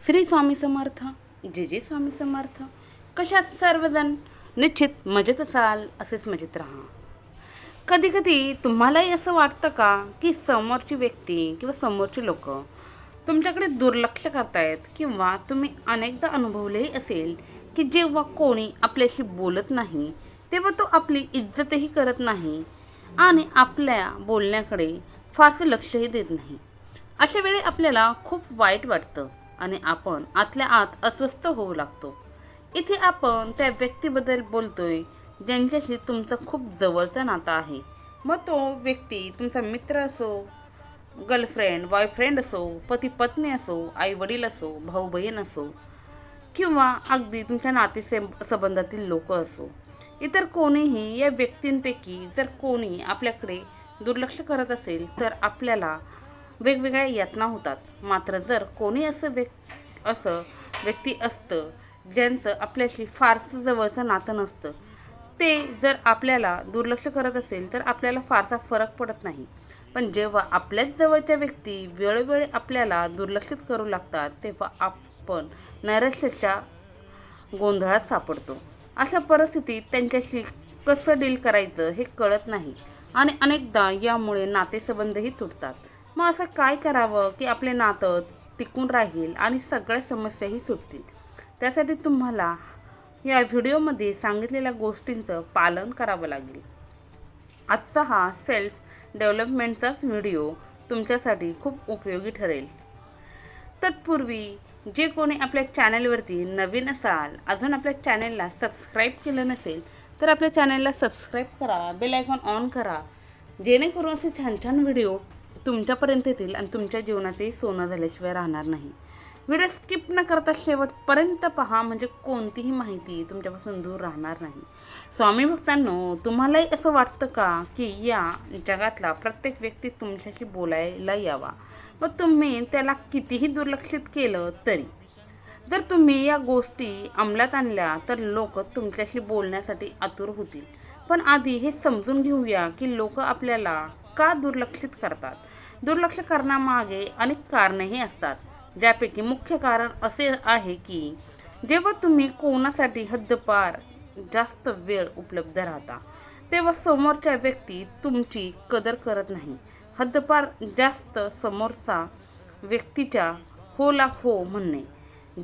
श्री स्वामी समर्थ. जे जे स्वामी समर्थ. कशा सर्वजण निश्चित मजेत असाल असेच मजेत राहा. कधी कधी तुम्हालाही असं वाटतं का की समोरची व्यक्ती किंवा समोरची लोक तुमच्याकडे दुर्लक्ष करतायत किंवा तुम्ही अनेकदा अनुभवलेही असेल की जेव्हा कोणी आपल्याशी बोलत नाही तेव्हा तो आपली इज्जतही करत नाही आणि आपल्या बोलण्याकडे फारसं लक्षही देत नाही. अशा वेळी आपल्याला खूप वाईट वाटतं आणि आपण आतल्या आत अस्वस्थ होऊ लागतो. इथे आपण त्या व्यक्तीबद्दल बोलतोय ज्यांच्याशी तुमचं खूप जवळचा नाता आहे. मग तो व्यक्ती तुमचा मित्र असो गर्लफ्रेंड बॉयफ्रेंड असो पती पत्नी असो आई वडील असो भाऊ बहीण असो किंवा अगदी तुमच्या नाते संबंधातील लोक असो इतर कोणीही या व्यक्तींपैकी जर कोणी आपल्याकडे दुर्लक्ष करत असेल तर आपल्याला वेगवेगळ्या यातना होतात. मात्र जर कोणी असं व्यक् असं व्यक्ती असतं ज्यांचं आपल्याशी फारसं जवळचं नातं नसतं ते जर आपल्याला दुर्लक्ष करत असेल तर आपल्याला फारसा फरक पडत नाही. पण जेव्हा आपल्याच जवळच्या व्यक्ती वेळोवेळी आपल्याला दुर्लक्षित करू लागतात तेव्हा आपण नैराश्याच्या गोंधळात सापडतो. अशा परिस्थितीत त्यांच्याशी कसं डील करायचं हे कळत नाही. आणि अनेकदा यामुळे नातेसंबंधही तुटतात. मग असं काय करावं की आपले नातं टिकून राहील आणि सगळ्या समस्याही सुटतील? त्यासाठी तुम्हाला या व्हिडिओमध्ये सांगितलेल्या गोष्टींचं पालन करावं लागेल. आजचा हा सेल्फ डेव्हलपमेंटचाच व्हिडिओ तुमच्यासाठी खूप उपयोगी ठरेल. तत्पूर्वी जे कोणी आपल्या चॅनलवरती नवीन असाल अजून आपल्या चॅनलला सबस्क्राईब केलं नसेल तर आपल्या चॅनलला सबस्क्राईब करा बेल आयकॉन ऑन करा जेणेकरून असे छान छान व्हिडिओ तुमच्यापर्यंत येतील आणि तुमच्या जीवनाचंही सोनं झाल्याशिवाय राहणार नाही. व्हिडिओ स्किप न करता शेवटपर्यंत पहा म्हणजे कोणतीही माहिती तुमच्यापासून दूर राहणार नाही. स्वामी भक्तांनो तुम्हालाही असं वाटतं का की या जगातला प्रत्येक व्यक्ती तुमच्याशी बोलायला यावा? मग तुम्ही त्याला कितीही दुर्लक्षित केलं तरी. जर तुम्ही या गोष्टी अंमलात आणल्या तर लोक तुमच्याशी बोलण्यासाठी आतुर होतील. पण आधी हे समजून घेऊया की लोक आपल्याला का दुर्लक्षित करतात? दुर्लक्ष करण्यामागे अनेक कारणंही असतात. ज्यापैकी मुख्य कारण असे आहे की जेव्हा तुम्ही कोणासाठी हद्दपार जास्त वेळ उपलब्ध राहता तेव्हा समोरच्या व्यक्ती तुमची कदर करत नाही. हद्दपार जास्त समोरचा व्यक्तीच्या होला हो म्हणणे.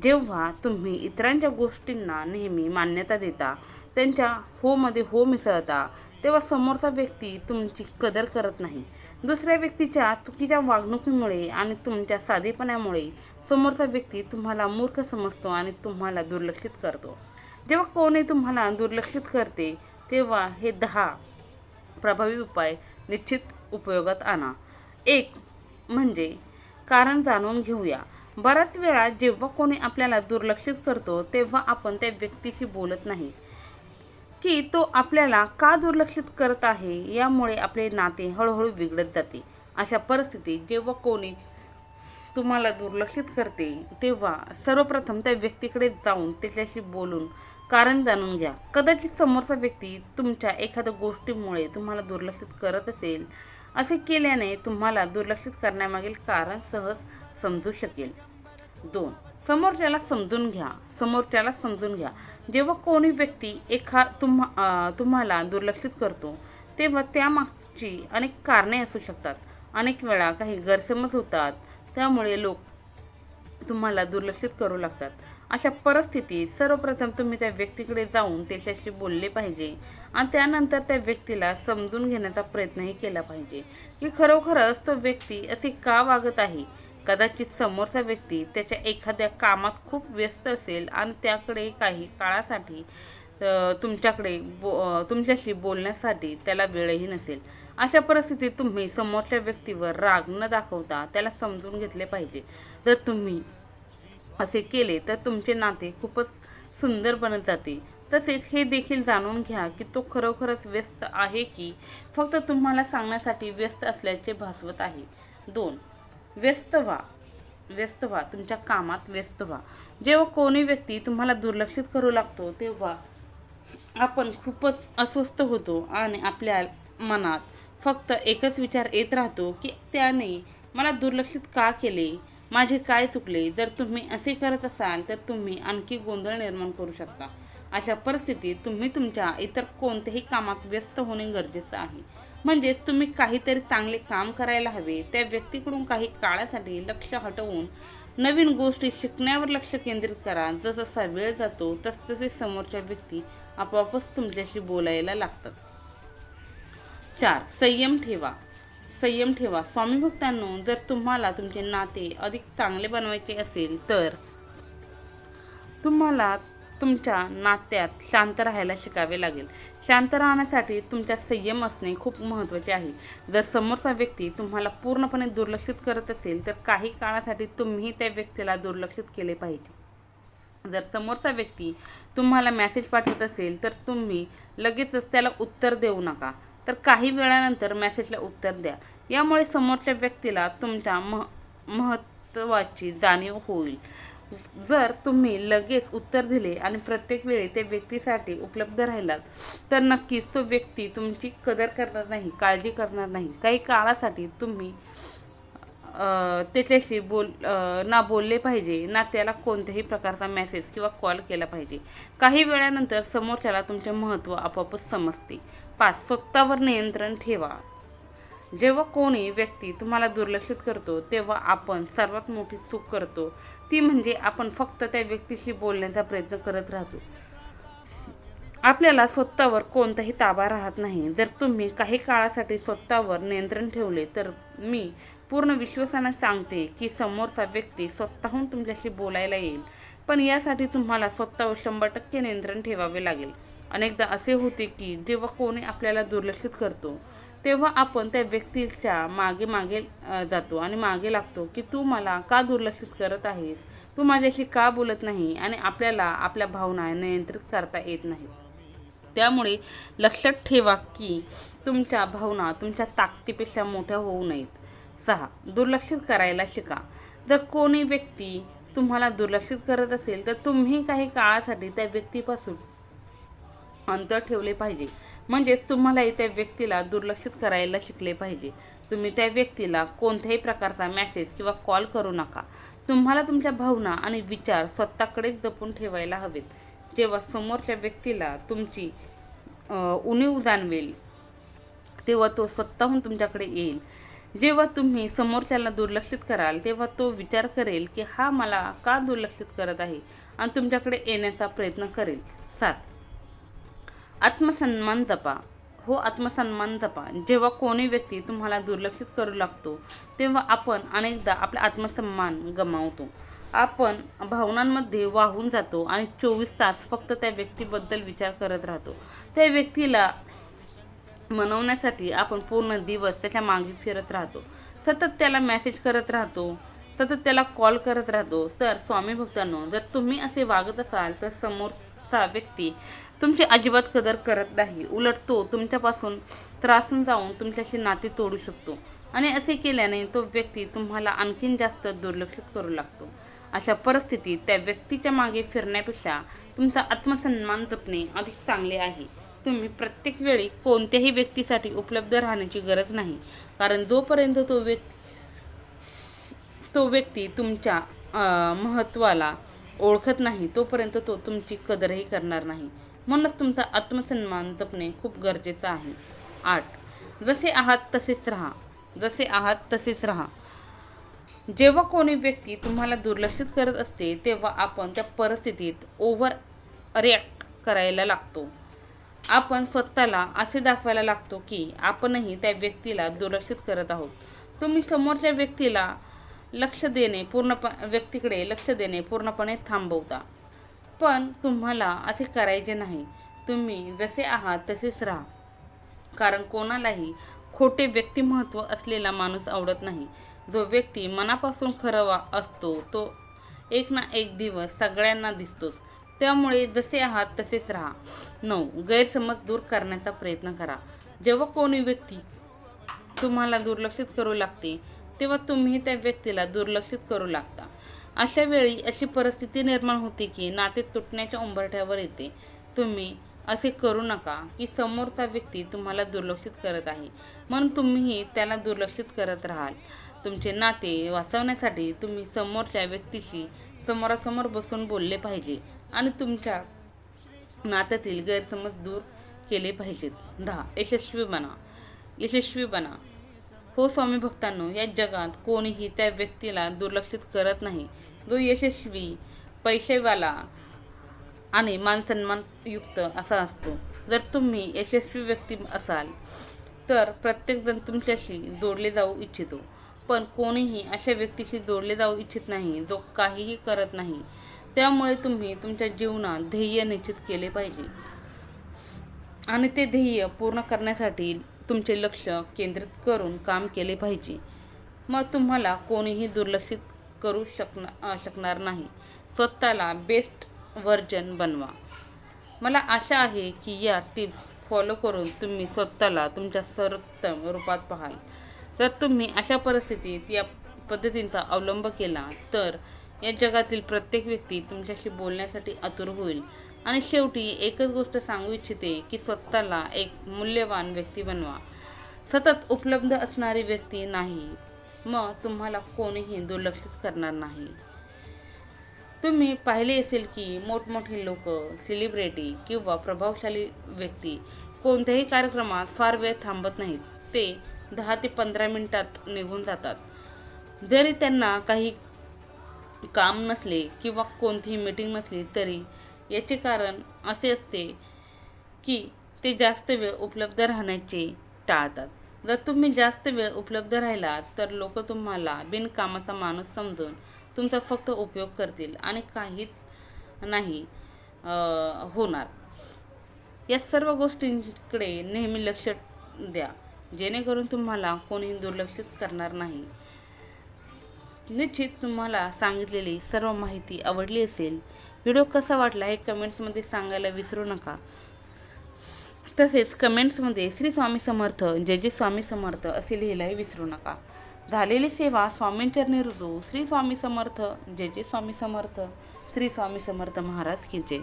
जेव्हा तुम्ही इतरांच्या गोष्टींना नेहमी मान्यता देता त्यांच्या होमध्ये हो मिसळता तेव्हा समोरचा व्यक्ती तुमची कदर करत नाही. दुसऱ्या व्यक्तीच्या चुकीच्या वागणुकीमुळे आणि तुमच्या साधेपणामुळे समोरचा व्यक्ती तुम्हाला मूर्ख समजतो आणि तुम्हाला दुर्लक्षित करतो. जेव्हा कोणी तुम्हाला दुर्लक्षित करते तेव्हा हे दहा प्रभावी उपाय निश्चित उपयोगात आणा. एक म्हणजे कारण जाणून घेऊया. बऱ्याच वेळा जेव्हा कोणी आपल्याला दुर्लक्षित करतो तेव्हा आपण त्या व्यक्तीशी बोलत नाही. की तो आपल्याला का दुर्लक्षित करत आहे? यामुळे आपले नाते हळूहळू बिघडत जाते. अशा परिस्थितीत जेव्हा कोणी तुम्हाला दुर्लक्षित करते तेव्हा सर्वप्रथम त्या व्यक्तीकडे जाऊन त्याच्याशी बोलून कारण जाणून घ्या. कदाचित समोरचा व्यक्ती तुमच्या एखाद्या गोष्टीमुळे तुम्हाला दुर्लक्षित करत असेल असे केल्याने तुम्हाला दुर्लक्षित करण्यामागील कारण सहज समजू शकेल. दोन समोरच्याला समजून घ्या. समोरच्याला समजून घ्या. जेव्हा कोणी व्यक्ती एखा तुम्हा तुम्हाला दुर्लक्षित करतो तेव्हा त्यामागची अनेक कारणे असू शकतात. अनेक वेळा काही गैरसमज होतात. त्यामुळे लोक तुम्हाला दुर्लक्षित करू लागतात. अशा परिस्थितीत सर्वप्रथम तुम्ही त्या व्यक्तीकडे जाऊन त्याच्याशी बोलले पाहिजे आणि त्यानंतर त्या व्यक्तीला समजून घेण्याचा प्रयत्नही केला पाहिजे. की खरोखरच तो व्यक्ती असे का वागत आहे? कदाचित समोरचा व्यक्ती त्याच्या एखाद्या कामात खूप व्यस्त असेल आणि त्याकडे काही काळासाठी तुमच्याकडे बो तुमच्याशी बोलण्यासाठी त्याला वेळही नसेल. अशा परिस्थितीत तुम्ही समोरच्या व्यक्तीवर राग न दाखवता त्याला समजून घेतले पाहिजे. जर तुम्ही असे केले तर तुमचे नाते खूपच सुंदर बनत जाते. तसेच हे देखील जाणून घ्या की तो खरोखरच व्यस्त आहे की फक्त तुम्हाला सांगण्यासाठी व्यस्त असल्याचे भासवत आहे. दोन व्यस्त व्हा. व्यस्त व्हा. तुमच्या कामात व्यस्त व्हा. जेव्हा कोणी व्यक्ती तुम्हाला दुर्लक्षित करू लागतो तेव्हा आपण खूपच अस्वस्थ होतो आणि आपल्या मनात फक्त एकच विचार येत राहतो की त्याने मला दुर्लक्षित का केले? माझे काय चुकले? जर तुम्ही असे करत असाल तर तुम्ही आणखी गोंधळ निर्माण करू शकता. अशा परिस्थितीत तुम्ही तुमच्या इतर कोणत्याही कामात व्यस्त होणे गरजेचं आहे. म्हणजेच तुम्ही काहीतरी चांगले काम करायला हवे त्या व्यक्तीकडून काही काळासाठी लक्ष हटवून नवीन गोष्टी शिकण्यावर लक्ष केंद्रित करा. जसजसा वेळ जातो तसतसे समोरच्या व्यक्ती आपोआपच तुमच्याशी बोलायला लागतात. चार संयम ठेवा. संयम ठेवा. स्वामी भक्तांनो जर तुम्हाला तुमचे नाते अधिक चांगले बनवायचे असेल तर तुम्हाला तुमच्या नात्यात शांत राहायला शिकावे लागेल. शांत राहण्यासाठी तुमच्या संयम असणे खूप महत्त्वाचे आहे. जर समोरचा व्यक्ती तुम्हाला पूर्णपणे दुर्लक्षित करत असेल तर काही काळासाठी तुम्ही त्या व्यक्तीला दुर्लक्षित केले पाहिजे. जर समोरचा व्यक्ती तुम्हाला मेसेज पाठवत असेल तर तुम्ही लगेचच त्याला उत्तर देऊ नका. तर काही वेळानंतर मेसेजला उत्तर द्या. यामुळे समोरच्या व्यक्तीला तुमच्या मह महत्त्वाची जाणीव होईल. जर तुम्ही लगेच उत्तर दिले आणि प्रत्येक वेळी त्या व्यक्तीसाठी उपलब्ध राहिलात तर नक्कीच तो व्यक्ती तुमची कदर करणार नाही काळजी करणार नाही. काही काळासाठी तुम्ही त्याच्याशी बोल ना बोलले पाहिजे ना त्याला कोणत्याही प्रकारचा मेसेज किंवा कॉल केला पाहिजे. काही वेळानंतर समोरच्याला तुमचे महत्त्व आपोआपच समजते. पाच स्वतःवर नियंत्रण ठेवा. जेव्हा कोणी व्यक्ती तुम्हाला दुर्लक्षित करतो तेव्हा आपण सर्वात मोठी चूक करतो. ती म्हणजे आपण फक्त त्या व्यक्तीशी बोलण्याचा प्रयत्न करत राहतो. आपल्याला स्वतःवर कोणताही ताबा राहत नाही. जर तुम्ही काही काळासाठी स्वतःवर नियंत्रण ठेवले तर मी पूर्ण विश्वासाने सांगते की समोरचा व्यक्ती स्वतःहून तुमच्याशी बोलायला येईल. पण यासाठी तुम्हाला स्वतःवर शंभर टक्के नियंत्रण ठेवावे लागेल. अनेकदा असे होते की जेव्हा कोणी आपल्याला दुर्लक्षित करतो तेव्हा आपण त्या व्यक्तीच्या मागे मागे जातो आणि मागे लागतो की तू मला का दुर्लक्षित करत आहेस? तू माझ्याशी का बोलत नाही? आणि आपल्याला आपल्या भावना नियंत्रित करता येत नाही त्यामुळे लक्षात ठेवा की तुमच्या भावना तुमच्या ताकदीपेक्षा मोठ्या होऊ नयेत. सहा दुर्लक्षित करायला शिका. जर कोणी व्यक्ती तुम्हाला दुर्लक्षित करत असेल तर तुम्ही काही काळासाठी त्या व्यक्तीपासून अंतर ठेवले पाहिजे. म्हणजेच तुम्हालाही त्या व्यक्तीला दुर्लक्षित करायला शिकले पाहिजे. तुम्ही त्या व्यक्तीला कोणत्याही प्रकारचा मेसेज किंवा कॉल करू नका. तुम्हाला तुमच्या भावना आणि विचार स्वतःकडेच जपून ठेवायला हवेत. जेव्हा समोरच्या व्यक्तीला तुमची उणीव जाणवेल तेव्हा तो स्वतःहून तुमच्याकडे येईल. जेव्हा तुम्ही समोरच्याला दुर्लक्षित कराल तेव्हा तो विचार करेल की हा मला का दुर्लक्षित करत आहे? आणि तुमच्याकडे येण्याचा प्रयत्न करेल. सात. आत्मसन्मान जपा. हो आत्मसन्मान जपा. जेव्हा कोणी व्यक्ती तुम्हाला दुर्लक्षित करू लागतो तेव्हा आपण अनेकदा आपला आत्मसन्मान गमावतो. आपण भावनांमध्ये वाहून जातो आणि चोवीस तास फक्त त्या व्यक्तीबद्दल विचार करत राहतो. त्या व्यक्तीला मनवण्यासाठी आपण पूर्ण दिवस त्याच्यामागे फिरत राहतो. सतत त्याला मेसेज करत राहतो. सतत त्याला कॉल करत राहतो. तर स्वामी भक्तांनो जर तुम्ही असे वागत असाल तर समोरचा व्यक्ती तुमची अजिबात कदर करत नाही. उलट तो तुमच्यापासून त्रासून जाऊन तुमच्याशी नाते तोडू शकतो. आणि असे केल्याने तो व्यक्ती तुम्हाला आणखीन जास्त दुर्लक्षित करू लागतो. अशा परिस्थितीत त्या व्यक्तीच्या मागे फिरण्यापेक्षा तुमचा आत्मसन्मान जपणे अधिक चांगले आहे. तुम्ही प्रत्येक वेळी कोणत्याही व्यक्तीसाठी उपलब्ध राहण्याची गरज नाही. कारण जोपर्यंत तो व्यक्ती तो व्यक्ती तुमच्या महत्त्वाला ओळखत नाही तोपर्यंत तो तुमची कदरही करणार नाही. म्हणूनच तुमचा आत्मसन्मान जपणे खूप गरजेचं आहे. आठ. जसे आहात तसेच राहा. जसे आहात तसेच राहा. जेव्हा कोणी व्यक्ती तुम्हाला दुर्लक्षित करत असते तेव्हा आपण त्या परिस्थितीत ओव्हर रिॲक्ट करायला लागतो. आपण स्वतःला असे दाखवायला लागतो की आपणही त्या व्यक्तीला दुर्लक्षित करत आहोत. तुम्ही समोरच्या व्यक्तीला लक्ष देणे पूर्णप व्यक्तीकडे लक्ष देणे पूर्णपणे थांबवता. पण तुम्हाला असे करायचे नाही. तुम्ही जसे आहात तसेच राहा. कारण कोणालाही खोटे व्यक्तिमत्व असलेला माणूस आवडत नाही. जो व्यक्ती मनापासून खरं वा असतो तो एक ना एक दिवस सगळ्यांना दिसतोच. त्यामुळे जसे आहात तसेच राहा. नऊ गैरसमज दूर करण्याचा प्रयत्न करा. जेव्हा कोणी व्यक्ती तुम्हाला दुर्लक्षित करू लागते तेव्हा तुम्ही त्या व्यक्तीला दुर्लक्षित करू लागता. अशा वेळी अशी परिस्थिती निर्माण होते की नाते तुटण्याच्या उंबरठ्यावर येते. तुम्ही असे करू नका की समोरचा व्यक्ती तुम्हाला दुर्लक्षित करत आहे. म्हणून तुम्हीही त्याला दुर्लक्षित करत राहाल. तुमचे नाते वाचवण्यासाठी तुम्ही समोरच्या व्यक्तीशी समोरासमोर बसून बोलले पाहिजे आणि तुमच्या नात्यातील गैरसमज दूर केले पाहिजेत. दहा यशस्वी बना. यशस्वी बना. हो स्वामी भक्तांनो या जगात कोणीही त्या व्यक्तीला दुर्लक्षित करत नाही. जो यशस्वी पैसेवाला आणि मानसन्मानयुक्त असा असतो. जर तुम्ही यशस्वी व्यक्ती असाल तर प्रत्येकजण तुमच्याशी जोडले जाऊ इच्छितो. पण कोणीही अशा व्यक्तीशी जोडले जाऊ इच्छित नाही जो काहीही करत नाही. त्यामुळे तुम्ही तुमच्या जीवनात ध्येय निश्चित केले पाहिजे. आणि ते ध्येय पूर्ण करण्यासाठी तुमचे लक्ष केंद्रित करून काम केले पाहिजे. मग तुम्हाला कोणीही दुर्लक्षित करू शकणार शकणार नाही. स्वतःला बेस्ट व्हर्जन बनवा. मला आशा आहे की या टिप्स फॉलो करून तुम्ही स्वतःला तुमच्या सर्वोत्तम रूपात पाहाल. जर तुम्ही अशा परिस्थितीत या पद्धतींचा अवलंब केला तर या जगातील प्रत्येक व्यक्ती तुमच्याशी बोलण्यासाठी आतुर होईल. आणि शेवटी एकच गोष्ट सांगू इच्छिते की स्वतःला एक मूल्यवान व्यक्ती बनवा. सतत उपलब्ध असणारी व्यक्ती नाही. मग तुम्हाला कोणीही दुर्लक्षित करणार नाही. तुम्ही पाहिले असेल की मोठमोठे लोक सेलिब्रिटी किंवा प्रभावशाली व्यक्ती कोणत्याही कार्यक्रमात फार वेळ थांबत नाहीत. ते दहा ते पंधरा मिनटात निघून जातात. जरी त्यांना काही काम नसले किंवा कोणतीही मीटिंग नसली तरी याचे कारण असे असते की ते जास्त वेळ उपलब्ध राहण्याचे टाळतात. जर तुम्ही जास्त वेळ उपलब्ध राहिलात तर लोक तुम्हाला बिनकामाचा माणूस समजून तुमचा फक्त उपयोग करतील आणि काहीच नाही होणार. या सर्व गोष्टींकडे नेहमी लक्ष द्या. जेणेकरून तुम्हाला कोणी दुर्लक्षित करणार नाही. निश्चित तुम्हाला सांगितलेली सर्व माहिती आवडली असेल व्हिडिओ कसा वाटला हे कमेंट्समध्ये सांगायला विसरू नका. तसेच कमेंट्समध्ये श्री स्वामी समर्थ जय जय स्वामी समर्थ असे लिहायलाही विसरू नका. झालेली सेवा स्वामींचरणी रुजू. श्री स्वामी समर्थ जय जय स्वामी समर्थ. श्री स्वामी समर्थ महाराज की जय.